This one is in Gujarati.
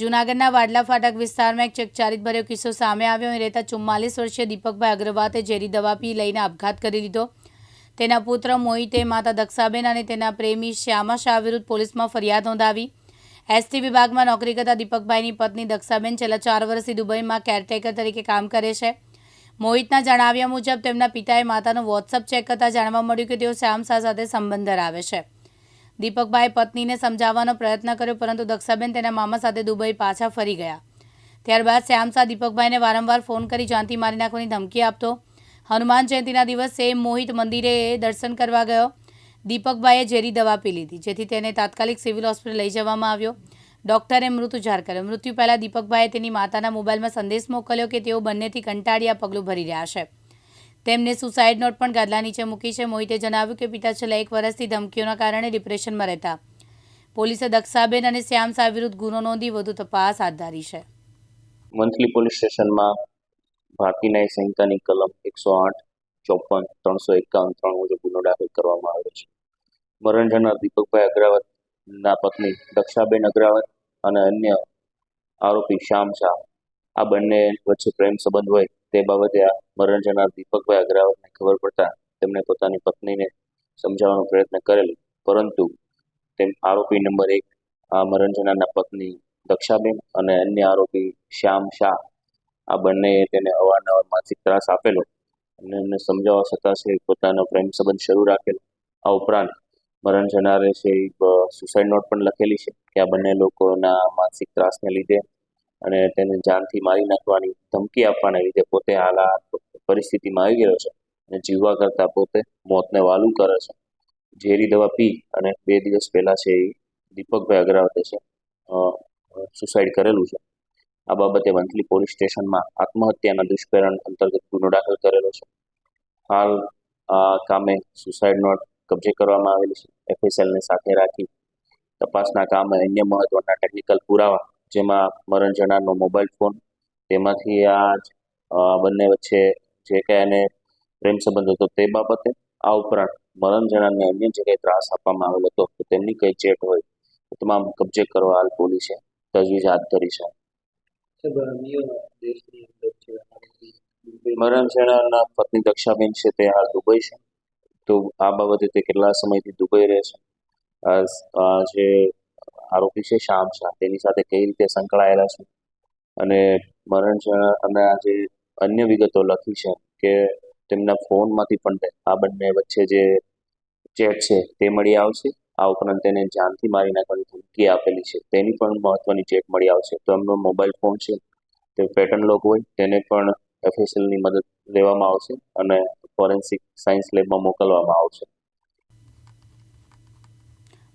જૂનાગઢના વાડલા ફાટક વિસ્તારમાં એક ચકચારિત ભર્યો કિસ્સો સામે આવ્યો. અને રહેતા ચુમ્માલીસ વર્ષીય દીપકભાઈ અગ્રવાતે ઝેરી દવા પી લઈને આપઘાત કરી લીધો. તેના પુત્ર મોહિતે માતા દક્ષાબેન અને તેના પ્રેમી શ્યામા શાહ વિરુદ્ધ પોલીસમાં ફરિયાદ નોંધાવી. એસટી વિભાગમાં નોકરી કરતા દીપકભાઈની પત્ની દક્ષાબેન છેલ્લા ચાર વર્ષથી દુબઈમાં કેરટેકર તરીકે કામ કરે છે. મોહિતના જણાવ્યા મુજબ તેમના પિતાએ માતાનો વોટ્સઅપ ચેક કરતા જાણવા મળ્યું કે તેઓ શ્યામ શાહ સાથે સંબંધ ધરાવે છે. દીપકભાઈ પત્નીને સમજાવવાનો પ્રયત્ન કર્યો, પરંતુ દક્ષાબેન તેના મામા સાથે દુબઈ પાછા ફરી ગયા. ત્યારબાદ શ્યામશાહ દીપકભાઈને વારંવાર ફોન કરી જાનથી મારી નાખવાની ધમકી આપતો. હનુમાન જયંતિના દિવસે મોહિત મંદિરે દર્શન કરવા ગયો. દીપકભાઈએ ઝેરી દવા પી લીધી, જેથી તેને તાત્કાલિક સિવિલ હોસ્પિટલ લઈ જવામાં આવ્યો. ડૉક્ટરે મૃત્યુ જાહેર કર્યો. મૃત્યુ પહેલાં દીપકભાઈએ તેની માતાના મોબાઈલમાં સંદેશ મોકલ્યો કે તેઓ બંનેથી કંટાળી પગલું ભરી રહ્યા છે. તેમને સુસાઇડ નોટ પણ ગાદલા નીચે મૂકી છે. મોહિતે જણાવ્યું કે પિતા છેલ્લા એક વર્ષથી ધમકીઓના કારણે ડિપ્રેશનમાં રહેતા. પોલીસે દક્ષાબેન અને શ્યામ શાહ વિરુદ્ધ ગુનો નોંધી વધુ તપાસ હાથ ધરી છે. મંથલી પોલીસ સ્ટેશનમાં ભારતીય ન્યાય સંહિતાની કલમ એકસો આઠ, ચોપન, ત્રણસો એકાવન, ત્રણ મુજબ ગુનો દાખલ કરવામાં આવ્યો છે. મરણ જનાર દીપકભાઈ અગ્રાવતના પત્ની દક્ષાબેન અગ્રાવત અને અન્ય આરોપી શ્યામ શાહ, આ બંને વચ્ચે પ્રેમ સંબંધ હોય તે બાબતે આ મરણ જનાર દીપકભાઈ અગ્રાવતને ખબર પડતા તેમણે પોતાની પત્નીને સમજાવવાનો પ્રયત્ન કરેલ. પરંતુ તેમ આરોપી નંબર એક, આ મરણ જનારના પત્ની દક્ષાબેન અને અન્ય આરોપી શ્યામ શાહ, આ બંનેએ તેને અવારનવાર માનસિક ત્રાસ આપેલો અને એમને સમજાવવા છતાં પોતાનો પ્રેમ સંબંધ શરૂ રાખેલો. આ ઉપરાંત મરણ જનારે છે સુસાઇડ નોટ પણ લખેલી છે કે આ બંને લોકોના માનસિક ત્રાસને લીધે અને તેને જાનથી મારી નાખવાની ધમકી આપવાના લીધે પોતે હાલ પરિસ્થિતિમાં આવી ગયો છે અને જીવવા કરતાં પોતે મોતને વાલું કરે છે. ઝેરી દવા પી અને બે દિવસ પહેલાં છે એ દીપકભાઈ અગ્રાવતે છે સુસાઇડ કરેલું છે. આ બાબતે વંથલી પોલીસ સ્ટેશનમાં આત્મહત્યાના દુષ્પરણ અંતર્ગત ગુનો દાખલ કરેલો છે. હાલ આ કામે સુસાઇડ નોટ કબજે કરવામાં આવેલી છે. એફએસએલને સાથે રાખી તપાસના કામે અન્ય મહત્વના ટેકનિકલ પુરાવા જેમાં મરણ જનારનો મોબાઈલ ફોન તેમાંથી આ બંને વચ્ચે જે કાંઈ એને પ્રેમ સંબંધ હતો તે બાબતે આ ઉપરાંત મરણ જણાને અન્ય જગ્યાએ ત્રાસ આપવામાં આવેલો હતો, તો તેમની કઈ ચેટ હોય તો તમામ કબજે કરવા હાલ પોલીસે તજવીજ હાથ ધરી છે. મરણ જણાના પત્ની દક્ષાબેન છે તે હાલ દુબઈ છે. તો આ બાબતે તે કેટલા સમયથી દુબઈ રહે છે? જે આરોપી છે શ્યામ શાહ. તેની સાથે કઈ રીતે સંકળાયેલા છે? અને મરણ અને આ જે અન્ય વિગતો લખી છે કે તેમના ફોનમાંથી પણ આ બંને વચ્ચે જે ચેટ છે તે મળી આવશે. આ ઉપરાંત તેને જાનથી મારી નાખવાની ધમકી આપેલી છે. તેની પણ મહત્વની ચેટ મળી આવશે. તો એમનો મોબાઈલ ફોન છે, તે પેટર્ન લોક હોય, તેને પણ એફએસએલની મદદ લેવામાં આવશે અને ફોરેન્સિક સાયન્સ લેબમાં મોકલવામાં આવશે.